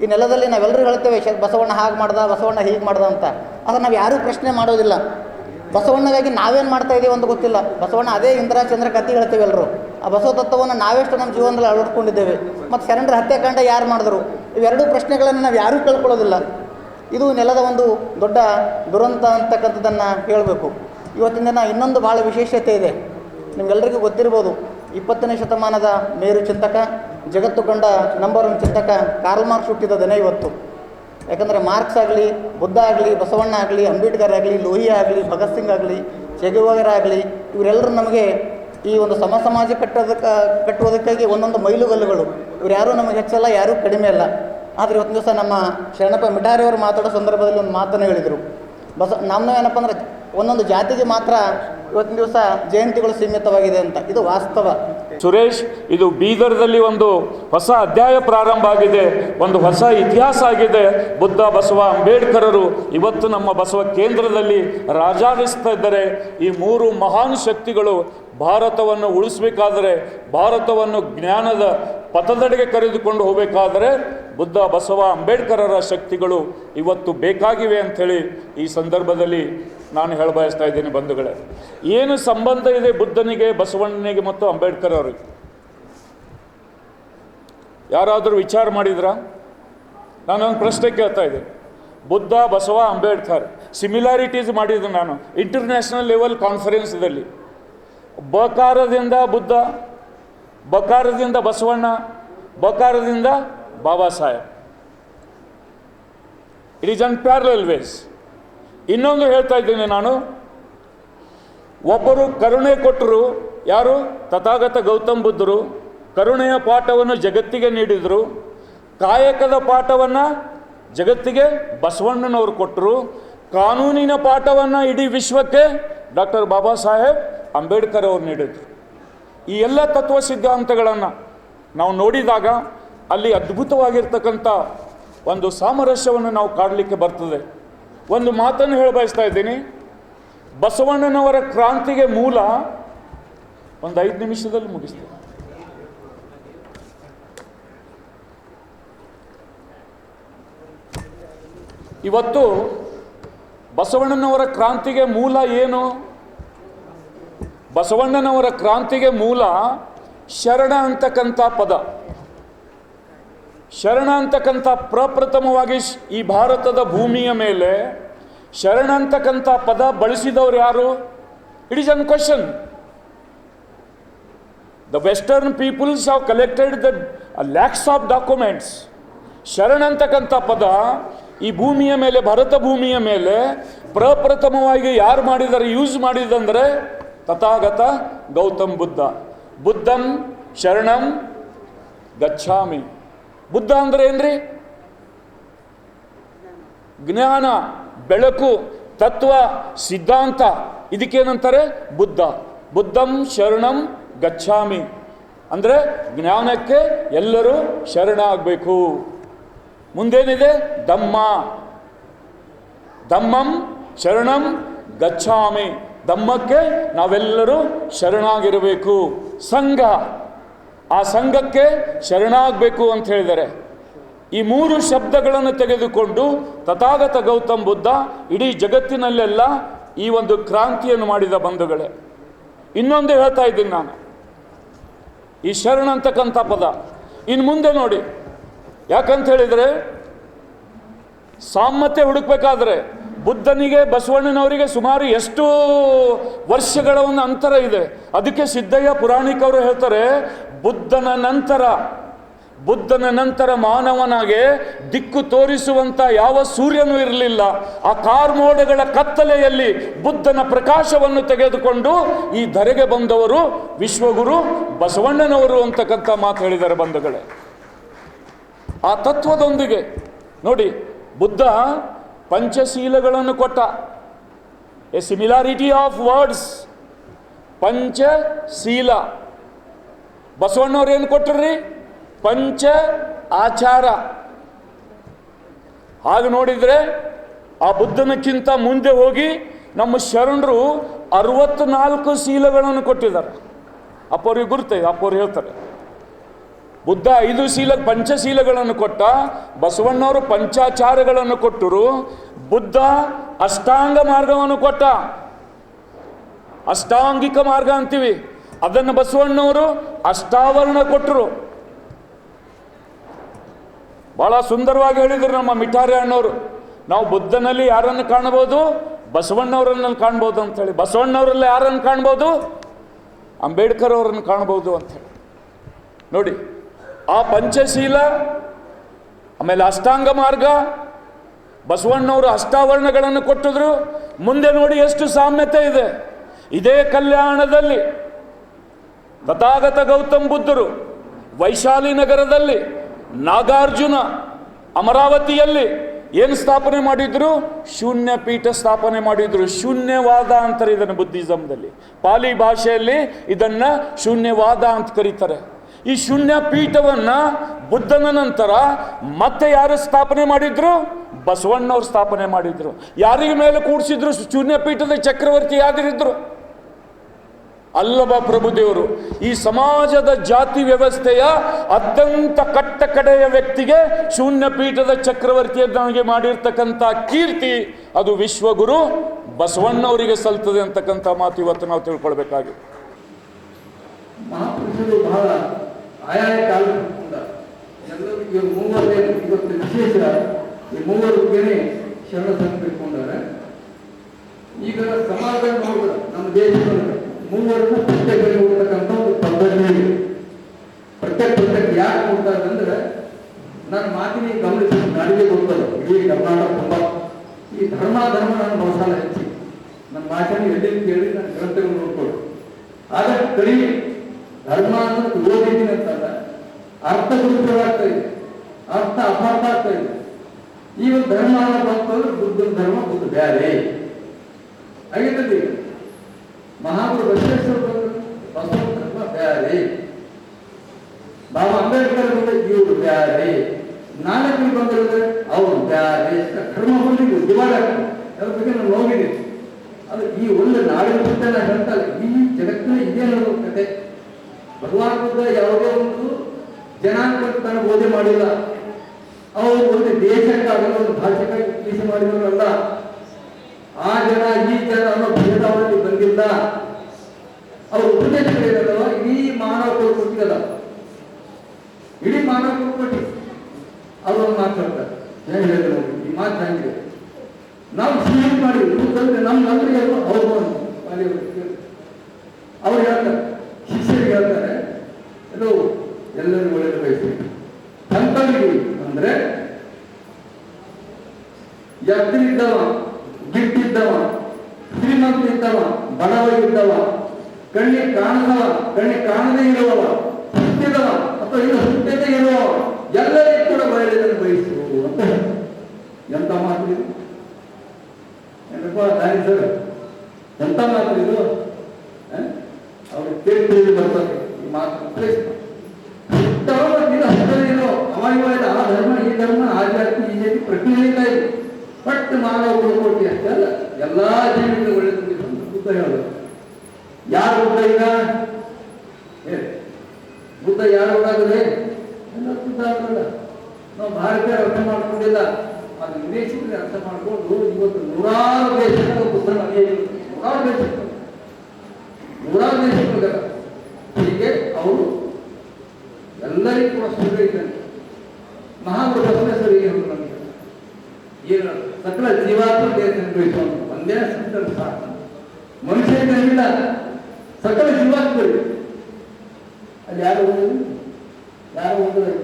ಈ ನೆಲದಲ್ಲಿ ನಾವೆಲ್ಲರೂ ಹೇಳ್ತೇವೆ ಶ ಬಸವಣ್ಣ ಹಾಗೆ ಮಾಡ್ದ, ಬಸವಣ್ಣ ಹೀಗೆ ಮಾಡ್ದ ಅಂತ. ಆದರೆ ನಾವು ಯಾರೂ ಪ್ರಶ್ನೆ ಮಾಡೋದಿಲ್ಲ. ಬಸವಣ್ಣಗಾಗಿ ನಾವೇನು ಮಾಡ್ತಾ ಇದ್ದೀವಿ ಅಂತ ಗೊತ್ತಿಲ್ಲ. ಬಸವಣ್ಣ ಅದೇ ಇಂದ್ರಾಚಂದ್ರ ಕತ್ತಿ ಹೇಳ್ತೇವೆ ಎಲ್ಲರೂ ಆ ಬಸವ ತತ್ವವನ್ನು ನಾವೆಷ್ಟು ನಮ್ಮ ಜೀವನದಲ್ಲಿ ಅಳವಡಿಸ್ಕೊಂಡಿದ್ದೇವೆ ಮತ್ತು ಶರಣರ ಹತ್ಯಾಕಾಂಡ ಯಾರು ಮಾಡಿದ್ರು? ಇವೆರಡೂ ಪ್ರಶ್ನೆಗಳನ್ನು ನಾವು ಯಾರೂ ಕೇಳ್ಕೊಳ್ಳೋದಿಲ್ಲ. ಇದು ನೆಲದ ಒಂದು ದೊಡ್ಡ ದುರಂತ ಅಂತಕ್ಕಂಥದ್ದನ್ನು ಹೇಳಬೇಕು. ಇವತ್ತಿನ ದಿನ ಇನ್ನೊಂದು ಭಾಳ ವಿಶೇಷತೆ ಇದೆ. ನಿಮಗೆಲ್ಲರಿಗೂ ಗೊತ್ತಿರ್ಬೋದು, ಇಪ್ಪತ್ತನೇ ಶತಮಾನದ ಮೇರು ಚಿಂತಕ, ಜಗತ್ತು ಕಂಡ ನಂಬರ್ ಒನ್ ಚಿಂತಕ ಕಾರ್ಲ್ ಮಾರ್ಕ್ಸ್ ಹುಟ್ಟಿದ ದಿನ ಇವತ್ತು. ಯಾಕಂದರೆ ಮಾರ್ಕ್ಸ್ ಆಗಲಿ, ಬುದ್ಧ ಆಗಲಿ, ಬಸವಣ್ಣ ಆಗಲಿ, ಅಂಬೇಡ್ಕರ್ ಆಗಲಿ ಲೋಹಿಯಾ ಆಗಲಿ, ಭಗತ್ ಸಿಂಗ್ ಆಗಲಿ ಚೆಗುವಗರ್ ಆಗಲಿ ಇವರೆಲ್ಲರೂ ನಮಗೆ ಈ ಒಂದು ಸಮ ಸಮಾಜ ಕಟ್ಟೋದಕ್ಕೆ, ಕಟ್ಟುವುದಕ್ಕಾಗಿ ಒಂದೊಂದು ಮೈಲುಗಲ್ಲುಗಳು. ಇವ್ರು ಯಾರೂ ನಮಗೆ ಹೆಚ್ಚಲ್ಲ, ಯಾರೂ ಕಡಿಮೆ ಅಲ್ಲ. ಆದರೆ ಇವತ್ತು ದಿವಸ ನಮ್ಮ ಶರಣಪ್ಪ ಮಿಠಾರಿಯವರು ಮಾತಾಡೋ ಸಂದರ್ಭದಲ್ಲಿ ಒಂದು ಮಾತನ್ನು ಹೇಳಿದರು. ಬಸ, ನಮ್ಮ ಏನಪ್ಪ ಅಂದ್ರೆ ಒಂದೊಂದು ಜಾತಿಗೆ ಮಾತ್ರ ಇವತ್ತಿನ ದಿವಸ ಜಯಂತಿಗಳು ಸೀಮಿತವಾಗಿದೆ ಅಂತ. ಇದು ವಾಸ್ತವ. ಸುರೇಶ್, ಇದು ಬೀದರ್ದಲ್ಲಿ ಒಂದು ಹೊಸ ಅಧ್ಯಾಯ ಪ್ರಾರಂಭ ಆಗಿದೆ. ಒಂದು ಹೊಸ ಇತಿಹಾಸ ಆಗಿದೆ. ಬುದ್ಧ, ಬಸವ, ಅಂಬೇಡ್ಕರರು ಇವತ್ತು ನಮ್ಮ ಬಸವ ಕೇಂದ್ರದಲ್ಲಿ ರಾಜಾರಿಸ್ತಾ ಇದ್ದಾರೆ. ಈ ಮೂರು ಮಹಾನ್ ಶಕ್ತಿಗಳು ಭಾರತವನ್ನು ಉಳಿಸಬೇಕಾದರೆ, ಭಾರತವನ್ನು ಜ್ಞಾನದ ಪಥದಡೆಗೆ ಕರೆದುಕೊಂಡು ಹೋಗಬೇಕಾದರೆ ಬುದ್ಧ, ಬಸವ, ಅಂಬೇಡ್ಕರರ ಶಕ್ತಿಗಳು ಇವತ್ತು ಬೇಕಾಗಿವೆ ಅಂಥೇಳಿ ಈ ಸಂದರ್ಭದಲ್ಲಿ ನಾನು ಹೇಳ ಬಯಸ್ತಾ ಇದ್ದೀನಿ ಬಂಧುಗಳೇ. ಏನು ಸಂಬಂಧ ಇದೆ ಬುದ್ಧನಿಗೆ, ಬಸವಣ್ಣನಿಗೆ ಮತ್ತು ಅಂಬೇಡ್ಕರ್ ಅವರಿಗೆ ಯಾರಾದರೂ ವಿಚಾರ ಮಾಡಿದ್ರಾ? ನಾನೊಂದು ಪ್ರಶ್ನೆ ಕೇಳ್ತಾ ಇದ್ದೀನಿ. ಬುದ್ಧ, ಬಸವ, ಅಂಬೇಡ್ಕರ್, ಸಿಮಿಲಾರಿಟೀಸ್ ಮಾಡಿದ್ದೆ ನಾನು. ಇಂಟರ್ನ್ಯಾಷನಲ್ ಲೆವೆಲ್ ಕಾನ್ಫರೆನ್ಸ್ದಲ್ಲಿ ಬಕಾರದಿಂದ ಬುದ್ಧ, ಬಕಾರದಿಂದ Basavanna, ಬಕಾರದಿಂದ Baba Saheb. It is unparallel ways ಇನ್ನೊಂದು ಹೇಳ್ತಾ ಇದ್ದೀನಿ ನಾನು. ಒಬ್ಬರು ಕರುಣೆ ಕೊಟ್ಟರು, ಯಾರು? ತಥಾಗತ ಗೌತಮ್ ಬುದ್ಧರು. ಕರುಣೆಯ ಪಾಠವನ್ನು ಜಗತ್ತಿಗೆ ನೀಡಿದರು. ಕಾಯಕದ ಪಾಠವನ್ನು ಜಗತ್ತಿಗೆ ಬಸವಣ್ಣನವರು ಕೊಟ್ಟರು. ಕಾನೂನಿನ ಪಾಠವನ್ನು ಇಡೀ ವಿಶ್ವಕ್ಕೆ ಡಾಕ್ಟರ್ ಬಾಬಾ ಸಾಹೇಬ್ ಅಂಬೇಡ್ಕರ್ ಅವರು ನೀಡಿದ್ರು. ಈ ಎಲ್ಲ ತತ್ವ ಸಿದ್ಧಾಂತಗಳನ್ನು ನಾವು ನೋಡಿದಾಗ ಅಲ್ಲಿ ಅದ್ಭುತವಾಗಿರ್ತಕ್ಕಂಥ ಒಂದು ಸಾಮರಸ್ಯವನ್ನು ನಾವು ಕಾಡಲಿಕ್ಕೆ ಬರ್ತದೆ. ಒಂದು ಮಾತನ್ನು ಹೇಳ ಬಯಸ್ತಾ ಇದ್ದೀನಿ. ಬಸವಣ್ಣನವರ ಕ್ರಾಂತಿಗೆ ಮೂಲ ಒಂದು ಐದು ನಿಮಿಷದಲ್ಲಿ ಮುಗಿಸ್ತೀನಿ. ಇವತ್ತು ಬಸವಣ್ಣನವರ ಕ್ರಾಂತಿಗೆ ಮೂಲ ಏನು? ಬಸವಣ್ಣನವರ ಕ್ರಾಂತಿಗೆ ಮೂಲ ಶರಣ ಅಂತಕ್ಕಂಥ ಪದ. ಶರಣ ಅಂತಕ್ಕಂಥ ಪ್ರಪ್ರಥಮವಾಗಿ ಈ ಭಾರತದ ಭೂಮಿಯ ಮೇಲೆ ಶರಣ ಅಂತಕ್ಕಂಥ ಪದ ಬಳಸಿದವರು ಯಾರು? It is an question the western peoples have collected the lakhs of documents ಶರಣ ಅಂತಕ್ಕಂಥ ಪದ ಈ ಭೂಮಿಯ ಮೇಲೆ, ಭಾರತ ಭೂಮಿಯ ಮೇಲೆ ಪ್ರಪ್ರಥಮವಾಗಿ ಯಾರು ಮಾಡಿದ್ದಾರೆ ಯೂಸ್ ಮಾಡಿದಂದರೆ ತಥಾಗತ ಗೌತಮ್ ಬುದ್ಧ. ಬುದ್ಧಂ ಶರಣಂ ಗಚ್ಛಾಮಿ. ಬುದ್ಧ ಅಂದರೆ ಏನ್ರಿ? ಜ್ಞಾನ, ಬೆಳಕು, ತತ್ವ, ಸಿದ್ಧಾಂತ. ಇದಕ್ಕೇನಂತಾರೆ? ಬುದ್ಧ. ಬುದ್ಧಂ ಶರಣಂ ಗಚ್ಛಾಮಿ. ಅಂದರೆ ಜ್ಞಾನಕ್ಕೆ ಎಲ್ಲರೂ ಶರಣ ಆಗಬೇಕು ಮುಂದೇನಿದೆ? ದಮ್ಮ. ದಮ್ಮಂ ಶರಣಂ ಗಚ್ಛಾಮಿ. ದಮ್ಮಕ್ಕೆ ನಾವೆಲ್ಲರೂ ಶರಣಾಗಿರಬೇಕು. ಸಂಘ. ಆ ಸಂಘಕ್ಕೆ ಶರಣಾಗಬೇಕು ಅಂತ ಹೇಳಿದ್ದಾರೆ ಈ ಮೂರು ಶಬ್ದಗಳನ್ನು ತೆಗೆದುಕೊಂಡು ತಥಾಗತ ಗೌತಮ್ ಬುದ್ಧ ಇಡೀ ಜಗತ್ತಿನಲ್ಲೆಲ್ಲ ಈ ಒಂದು ಕ್ರಾಂತಿಯನ್ನು ಮಾಡಿದ ಬಂಧುಗಳೇ. ಇನ್ನೊಂದು ಹೇಳ್ತಾ ಇದ್ದೀನಿ ನಾನು. ಈ ಶರಣ ಅಂತಕ್ಕಂಥ ಪದ. ಇನ್ನು ಮುಂದೆ ನೋಡಿ. ಯಾಕಂತ ಹೇಳಿದರೆ ಸಾಮ್ಯತೆ ಹುಡುಕ್ಬೇಕಾದ್ರೆ ಬುದ್ಧನಿಗೆ ಬಸವಣ್ಣನವರಿಗೆ ಸುಮಾರು ಎಷ್ಟು ವರ್ಷಗಳ ಒಂದು ಅಂತರ ಇದೆ. ಅದಕ್ಕೆ ಸಿದ್ದಯ್ಯ ಪುರಾಣಿಕವರು ಹೇಳ್ತಾರೆ, ಬುದ್ಧನ ನಂತರ ಬುದ್ಧನ ನಂತರ ಮಾನವನಾಗೆ ದಿಕ್ಕು ತೋರಿಸುವಂತ ಯಾವ ಸೂರ್ಯನೂ ಇರಲಿಲ್ಲ. ಆ ಕಾರ್ಮೋಡಗಳ ಕತ್ತಲೆಯಲ್ಲಿ ಬುದ್ಧನ ಪ್ರಕಾಶವನ್ನು ತೆಗೆದುಕೊಂಡು ಈ ಧರೆಗೆ ಬಂದವರು ವಿಶ್ವಗುರು ಬಸವಣ್ಣನವರು ಅಂತಕ್ಕಂಥ ಮಾತು ಹೇಳಿದ್ದಾರೆ ಬಂಧುಗಳೇ. ಆ ತತ್ವದೊಂದಿಗೆ ನೋಡಿ, ಬುದ್ಧ ಪಂಚಶೀಲಗಳನ್ನು ಕೊಟ್ಟ. A similarity of words Panchasheela. ಬಸವಣ್ಣವ್ರು ಏನು ಕೊಟ್ಟರ್ರಿ ಪಂಚ ಆಚಾರ. ಹಾಗೆ ನೋಡಿದರೆ ಆ ಬುದ್ಧನಕ್ಕಿಂತ ಮುಂದೆ ಹೋಗಿ ನಮ್ಮ ಶರಣರು ಅರವತ್ನಾಲ್ಕು ಶೀಲಗಳನ್ನು ಕೊಟ್ಟಿದ್ದಾರೆ. ಅಪ್ಪವ್ರಿಗೆ ಗುರುತೈದು, ಅಪ್ಪವ್ರು ಹೇಳ್ತಾರೆ. ಬುದ್ಧ ಐದು ಶೀಲ ಪಂಚಶೀಲಗಳನ್ನು ಕೊಟ್ಟ, ಬಸವಣ್ಣವರು ಪಂಚಾಚಾರಗಳನ್ನು ಕೊಟ್ಟರು, ಬುದ್ಧ ಅಷ್ಟಾಂಗ ಮಾರ್ಗವನ್ನು ಕೊಟ್ಟ. ಅಷ್ಟಾಂಗಿಕ ಮಾರ್ಗ ಅಂತೀವಿ. ಅದನ್ನು ಬಸವಣ್ಣವರು ಅಷ್ಟಾವರಣ ಕೊಟ್ಟರು. ಬಹಳ ಸುಂದರವಾಗಿ ಹೇಳಿದರು ನಮ್ಮ ಮಿಠಾರಿ ಅಣ್ಣವರು. ನಾವು ಬುದ್ಧನಲ್ಲಿ ಯಾರನ್ನು ಕಾಣಬಹುದು? ಬಸವಣ್ಣವರನ್ನು ಕಾಣ್ಬೋದು ಅಂತೇಳಿ. ಬಸವಣ್ಣವರಲ್ಲಿ ಯಾರನ್ನು ಕಾಣ್ಬೋದು ಅಂಬೇಡ್ಕರ್ ಅವರನ್ನು ಕಾಣ್ಬೋದು ಅಂತೇಳಿ. ನೋಡಿ ಆ ಪಂಚಶೀಲ, ಆಮೇಲೆ ಅಷ್ಟಾಂಗ ಮಾರ್ಗ, ಬಸವಣ್ಣವರು ಅಷ್ಟಾವರಣಗಳನ್ನು ಕೊಟ್ಟಿದ್ರು. ಮುಂದೆ ನೋಡಿ ಎಷ್ಟು ಸಾಮ್ಯತೆ ಇದೆ. ಇದೇ ಕಲ್ಯಾಣದಲ್ಲಿ ತಥಾಗತ ಗೌತಮ್ ಬುದ್ಧರು ವೈಶಾಲಿ ನಗರದಲ್ಲಿ ನಾಗಾರ್ಜುನ ಅಮರಾವತಿಯಲ್ಲಿ ಏನು ಸ್ಥಾಪನೆ ಮಾಡಿದ್ರು? ಶೂನ್ಯ ಪೀಠ ಸ್ಥಾಪನೆ ಮಾಡಿದ್ರು. ಶೂನ್ಯವಾದ ಅಂತಾರೆ ಇದನ್ನು ಬುದ್ಧಿಸಮ್ದಲ್ಲಿ ಪಾಲಿ ಭಾಷೆಯಲ್ಲಿ ಇದನ್ನು ಶೂನ್ಯವಾದ ಅಂತ ಕರೀತಾರೆ. ಈ ಶೂನ್ಯ ಪೀಠವನ್ನ ಬುದ್ಧನ ನಂತರ ಮತ್ತೆ ಯಾರು ಸ್ಥಾಪನೆ ಮಾಡಿದ್ರು? ಬಸವಣ್ಣವ್ರು ಸ್ಥಾಪನೆ ಮಾಡಿದ್ರು. ಯಾರಿಗ ಮೇಲೆ ಕೂಡಿಸಿದ್ರು? ಶೂನ್ಯ ಪೀಠದ ಚಕ್ರವರ್ತಿ ಯಾರಿದ್ರು? ಅಲ್ಲವ ಪ್ರಭುದೇವರು ಈ ಸಮಾಜದ ಜಾತಿ ವ್ಯವಸ್ಥೆಯ ಅತ್ಯಂತ ಕಟ್ಟ ಕಡೆಯ ವ್ಯಕ್ತಿಗೆ ಶೂನ್ಯ ಪೀಠದ ಚಕ್ರವರ್ತಿಯನ್ನಾಗಿ ಮಾಡಿರ್ತಕ್ಕಂಥ ಕೀರ್ತಿ, ಅದು ವಿಶ್ವಗುರು ಬಸವಣ್ಣವರಿಗೆ ಸಲ್ತದೆ ಅಂತಕ್ಕಂಥ ಮಾತು ಇವತ್ತು ನಾವು ತಿಳ್ಕೊಳ್ಬೇಕಾಗಿದೆ. ಆಯಾಯ ಕಾಲದಿಂದ ಎಲ್ಲರೂ ಮೂವರೇ ಇವತ್ತು ವಿಶೇಷ. ಈ ಮೂವರಿಗೇನೆ ಶರಣ ಸಂಘ ಬಿಟ್ಕೊಂಡಾರೆ ಈಗ ಸಮಾಜ ನೋಡಿದ್ರೆ ನಮ್ಮ ದೇಶದೊಳಗೆ ಮೂವರಿಗೂ ಪ್ರತ್ಯೇಕ ನೋಡ್ತಕ್ಕಂಥ ಒಂದು ಪದ್ಧತಿ ಇದೆ. ಪ್ರತ್ಯೇಕ ಪ್ರತ್ಯೇಕ ಯಾಕೆ ಕೊಡ್ತಾರೆ ಅಂದ್ರೆ ನನ್ನ ಮಾತಿನ ಗಮನಿಸಿ ನಾಡಿಗೆ ಗೊತ್ತಲ್ಲ, ಇಡೀ ಕರ್ನಾಟಕ ಈ ಧರ್ಮ ಧರ್ಮ ನನ್ನ ಮೋಸಾಲ ಹೆಚ್ಚಿ. ನನ್ನ ಮಾತನ್ನು ಎಲ್ಲಿ ಕೇಳಿ ನನ್ನ ಗ್ರಂಥಗಳು ನೋಡ್ಕೊಳ್ಳಿ. ಆದ್ರೆ ಕಡಿಮೆ ಧರ್ಮ ಅಂದ್ರೆ ಓದಿದ್ದೀನಿ ಅಂತಲ್ಲ ಅರ್ಥ ಗುರುತರಾಗ್ತಾ ಇದೆ. ಅರ್ಥ ಅಪಾರ್ಥ ಆಗ್ತಾ ಇದೆ. ಈಗ ಧರ್ಮ ಬಂತಂದ್ರೆ ಬುದ್ಧನ ಧರ್ಮ, ಬುದ್ಧ ಬ್ಯಾರೆ ಆಗಿರ್ತದೆ ಈಗ. ಮಹಾಗುರು ಬಸವೇಶ್ವರ ಬಂದ್ರು ಬಸವ ಧರ್ಮ ಬ್ಯಾರೆ ಬಾಬಾ ಅಂಬೇಡ್ಕರ್ ಬಂದ್ರೆ ಇವರು ಬ್ಯಾರೆ ನಾಲ್ಕರಿಗೆ ಬಂದಿರೋದ್ರೆ ಅವರು ಬ್ಯಾರೆ ಕರ್ಮ ಬಂದಿದ್ದು ದಿವಾಳ ಅದ್ರ ಬಗ್ಗೆ ನಾನು ನೋಡಿದ್ದೀನಿ ಅದು ಈ ಒಂದು ನಾಡಿನ ಬಗ್ಗೆ ನಾನು ಹೇಳ್ತಾರೆ ಈ ಜಗತ್ತಿನ ಇದೇ ಅನ್ನೋದು ಕತೆ. ಭಗವಾನ್ ಬುದ್ಧ ಯಾವುದೇ ಒಂದು ಜನಾಂಗಕ್ಕೆ ತಾನು ಬೋಧೆ ಮಾಡಿಲ್ಲ. ಅವರು ಒಂದು ದೇಶಕ್ಕಾಗಲಿ ಒಂದು ಭಾಷೆಗಾಗಿ ಕೃಷಿ ಮಾಡಿದವರಲ್ಲ. ಆ ಜನ, ಈ ಜನ ಅನ್ನೋ ಬಂದಿಲ್ಲ. ಅವ್ರ ಉಪದೇಶಗಳೇನಲ್ಲ ಇಡೀ ಮಾನವ ಕೊಟ್ಟಿಲ್ಲ ಇಡೀ ಮಾನವ ಕೊಟ್ಟಿ ಅವರು ಮಾತಾಡ್ತಾರೆ. ಏನು ಹೇಳಿದ್ರು ಈ ಮಾತು ಹಂಗಿದೆ ನಾವು ಸಿಹಿ ಮಾಡಿ ತಂದ್ರೆ ಏನು ಅವ್ರು ಅವ್ರು ಹೇಳ್ತಾರೆ ಶಿಷ್ಯರಿಗೆ ಹೇಳ್ತಾರೆ ಎಲ್ಲೋ ಎಲ್ಲರಿಗೂ ಒಳ್ಳೆಯದು ಬಯಸಿ ಅಂತವರಿಗೆ ಅಂದ್ರೆ ಎತ್ತರಿದ್ದವ ಗಿಟ್ಟಿದ್ದವ ಶ್ರೀಮಂತ ಇದ್ದವ ಬಡವ ಇದ್ದವ ಕಣ್ಣಿಗೆ ಕಾಣದವ ಕಣ್ಣಿಗೆ ಕಾಣದೇ ಇರುವವ ಹುಟ್ಟಿದವ ಅಥವಾ ಇನ್ನು ಹುಟ್ಟದೇ ಇರುವವ ಎಲ್ಲರಿಗೂ ಕೂಡ ಒಳ್ಳೆಯದನ್ನು ಬಯಸು ಅಂತ ಹೇಳ್ತಾರೆ. ಎಂತ ಮಾತು ಇದು ಏನಪ್ಪ ದಾರಿ ಸರ್ ಎಂತ ಮಾತು ಇದು ಅವ್ರಿಗೆ ಕೇಳಿ ತಿಳಿದು ಬರ್ತದೆ ಈ ಮಾತು ಹುಟ್ಟವ ಇದು ಅವಾಯುವಾದ ಆ ಧರ್ಮ, ಈ ಧರ್ಮ, ಆ ಜಾತಿ, ಈ ಜಾತಿ ಇಲ್ಲ ಇದು ಬಟ್ ಮಾನವ ಅಲ್ಲ, ಎಲ್ಲಾ ಜೀವಿಗಳು ಒಳ್ಳೆದು ಬುದ್ಧ ಯಾರು ಯಾರು ಎಲ್ಲ ಬುದ್ಧ ಆಗಲ್ಲ. ಅರ್ಥ ಮಾಡ್ಕೊಂಡಿಲ್ಲ. ಅದು ವಿದೇಶಿಗರಿಗೆ ಅರ್ಥ ಮಾಡ್ಕೊಂಡು ಇವತ್ತು ನೂರಾರು ದೇಶಗಳ ಬುದ್ಧನ ನೂರಾರು ದೇಶಗಳು. ನೂರಾರು ದೇಶಗಳ ಹೀಗೆ ಅವರು ಎಲ್ಲರಿಗೂ ಕೂಡ ಸುಳ್ಳು ಇದ್ದಾನೆ ಮಹಾಗುರು ಬಸವೇಶ್ವರ ಏನು ನಮಗೆ. ಏನು? ಸಕಲ ಜೀವಾತ್ಮ ಅನುಭವಿಸುವಂತ ಒಂದೇ ಸಂತ ಸಾಕು. ಮನುಷ್ಯ ಇಲ್ಲ. ಸಕಲ ಜೀವಾತ್ಮರು ಅಲ್ಲಿ ಯಾರು ಓದಿದ್ರು? ಯಾರು ಓದಿದ್ರು?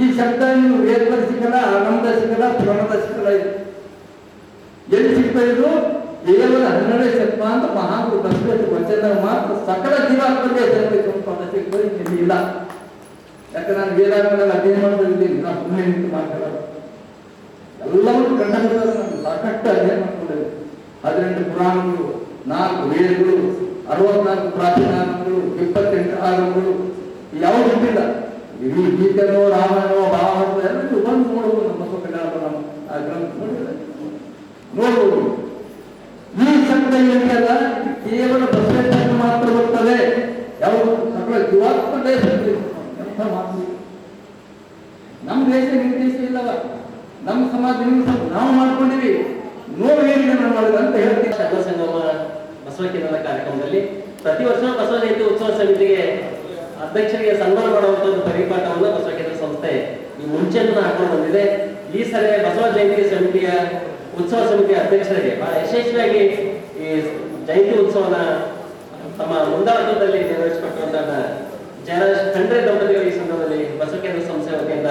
ಈ ಶಬ್ದ ನೀವು ವೇದದಲ್ಲಿ ಸಿಗಲ್ಲ ಆನಂದ ಸಿಗಲ್ಲ ಪುರಾಣದ ಸಿಕ್ಕಲ್ಲ ಎಲ್ಲಿ ಸಿಗ್ತಾ ಇದು ಕೇವಲ ಹನ್ನೆರಡನೇ ಅಂತ ಮಹಾಗುರು ಬಸವೇಶ್ವರ ವಚನ ಮಾತ್ರ. ಸಕಲ ಜೀವಾತ್ಮಕ್ಕೆ ಜನ್ಮಕ್ಕೆ ಅಂತ ಇಲ್ಲಿ ಇಲ್ಲ. ಯಾಕಂದ್ರೆ ನಾನು ವೇದಾಂಗದಲ್ಲಿ ಅಧ್ಯಯನ ಮಾಡ್ತಿದ್ದೀನಿ ನಾನು ಸುಮ್ಮನೆ ನಿಂತು ಮಾತಾಡೋದು. ಎಲ್ಲವನ್ನು ನಾನು ಸಾಕಷ್ಟು ಅಧ್ಯಯನ ಮಾಡ್ಕೊಂಡಿದ್ದೆ ಹದಿನೆಂಟು ಪುರಾಣಗಳು, ನಾಲ್ಕು ವೇದಗಳು, ಅರವತ್ನಾಲ್ಕು ಪ್ರಾಚೀನಾಮಗಳು ಇಪ್ಪತ್ತೆಂಟು ಆಗಮಗಳು ಯಾವುದು ಬಿಟ್ಟಿಲ್ಲ ಇಡೀ ಗೀತೆನೋ, ರಾಮಾಯಣೋ ಭಾವನೋ ಎಲ್ಲರೂ ಬಂದು ನೋಡಬಹುದು ನಮ್ಮ ಕಲ್ಯಾಣ ನಮ್ಮ ಆ ಗ್ರಂಥ ನೋಡಿದ್ರೆ ನೋಡ್ಬೋದು. ಶಬ್ದ ಕೇವಲ ಬಸವೇಶ್ವರ ಮಾತ್ರ ಬರ್ತದೆ ಯಾವ ಸಕಲ ಜೀವಾತ್ಮ ದೇಶ ಎಂಥ ನಮ್ಮ ದೇಶ ನಿಮ್ಮ ದೇಶ ಇಲ್ಲವ? ನಮ್ಮ ಸಮಾಜ ನಾವು ಮಾಡ್ಕೊಂಡಿವಿ. ಮಾಡಿದ ಅಂತ ಹೇಳ್ತೀವಿ ಶರಣ ಸಂಗಮ ಕಾರ್ಯಕ್ರಮದಲ್ಲಿ ಪ್ರತಿ ವರ್ಷ ಬಸವ ಜಯಂತಿ ಉತ್ಸವ ಸಮಿತಿಗೆ ಅಧ್ಯಕ್ಷರಿಗೆ ಸನ್ಮಾನ ಮಾಡುವಂತ ಒಂದು ಪರಿಪಾಠವನ್ನು ಬಸವ ಕೇಂದ್ರ ಸಂಸ್ಥೆ ಈ ಮುಂಚೆಯನ್ನು ಹಾಕೊಂಡು ಬಂದಿದೆ. ಈ ಸಲ ಬಸವ ಜಯಂತಿ ಸಮಿತಿಯ ಉತ್ಸವ ಸಮಿತಿಯ ಅಧ್ಯಕ್ಷರಿಗೆ ಬಹಳ ಯಶಸ್ವಿಯಾಗಿ ಈ ಜಯಂತಿ ಉತ್ಸವನ ತಮ್ಮ ಮುಂದಾಳತ್ವದಲ್ಲಿ ನೆರವೇರಿಸಿಕೊಟ್ಟಿರುವಂತಹ ಜನ ಖಂಡ್ರೆ ದಂಪತಿಗಳು ಈ ಸಂದರ್ಭದಲ್ಲಿ ಬಸವ ಕೇಂದ್ರ ಸಂಸ್ಥೆ ವತಿಯಿಂದ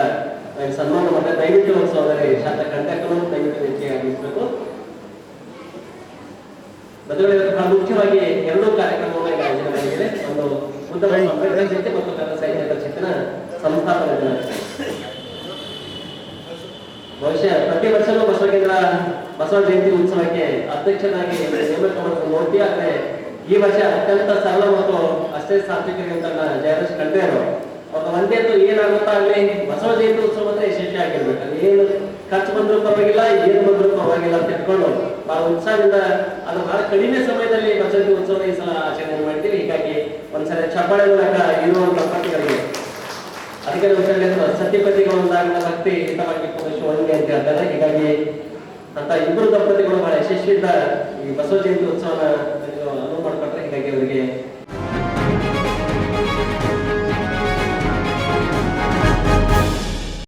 ಸನ್ಮಾನ ಮತ್ತೆ ದಯವಿಟ್ಟು ಉತ್ಸವದಲ್ಲಿ ಶಾಂತ ಖಂಡಕರು ದಯವಿಟ್ಟು ಆಗಮಿಸಬೇಕು. ಬಹಳ ಮುಖ್ಯವಾಗಿ ಎರಡೂ ಕಾರ್ಯಕ್ರಮವನ್ನು ಆಯೋಜನೆ ಮಾಡಿದ್ದೇವೆ ಒಂದು ಉತ್ತಮ ಜಯಂತಿ ಮತ್ತು ಕನ್ನಡ ಸಾಹಿತ್ಯ ಪರಿಷತ್ತಿನ ಸಂಸ್ಥಾಪನೆ ಬಹುಶಃ ಪ್ರತಿ ವರ್ಷವೂ ಬಸವ ಕೇಂದ್ರ ಬಸವ ಜಯಂತಿ ಉತ್ಸವಕ್ಕೆ ಅಧ್ಯಕ್ಷನಾಗಿ ನೇಮಕ ಮಾಡೋದು ನೋಡ್ತೀವಿ ಆದ್ರೆ ಈ ವರ್ಷ ಅತ್ಯಂತ ಸರಳ ಮತ್ತು ಅಷ್ಟೇ ಸಾತ್ವಿಕ ಜಯರಾಜ್ ಕಂಡ್ರೆ ಅವರು. ಒಂದೇದು ಏನಾಗುತ್ತಾ ಅಲ್ಲಿ ಬಸವ ಜಯಂತಿ ಉತ್ಸವ ಅಂದ್ರೆ ಯಶಸ್ವಿ ಆಗಿರ್ಬೇಕು. ಅಲ್ಲಿ ಏನು ಖರ್ಚು ಬಂದ್ರೂ ಪರವಾಗಿಲ್ಲ, ಏನು ಬಂದ್ರು ಪರವಾಗಿಲ್ಲ ಅಂತ ಇಟ್ಕೊಂಡು ಬಹಳ ಉತ್ಸಾಹದಿಂದ ಅದು ಬಹಳ ಕಡಿಮೆ ಸಮಯದಲ್ಲಿ ಬಸವ ಉತ್ಸವ ಈ ಸಲ ಆಚರಣೆ ಮಾಡ್ತೀವಿ. ಹೀಗಾಗಿ ಒಂದ್ಸಲ ಚಪ್ಪಾಳೆ ಮೂಲಕ ಇರುವಂತ ಪಟ್ಟಿಗಳಿಗೆ ಅದಕ್ಕೆ ಸತ್ಯಪತಿಗಳು ಒಂದಾಗಿನ ಭಕ್ತಿ ಹಿತವಾಗಿ ಅಂತ ಹೇಳ್ತಾರೆ. ಹೀಗಾಗಿ ಅಂತ ಇಬ್ಬರು ದಂಪತಿಗಳು ಬಹಳ ಯಶಸ್ವಿಯಿಂದ ಈ ಬಸವ ಜಯಂತಿ ಉತ್ಸವನ ಅನುವು ಮಾಡಿಕೊಟ್ರೆ ಹೀಗಾಗಿ ಅವರಿಗೆ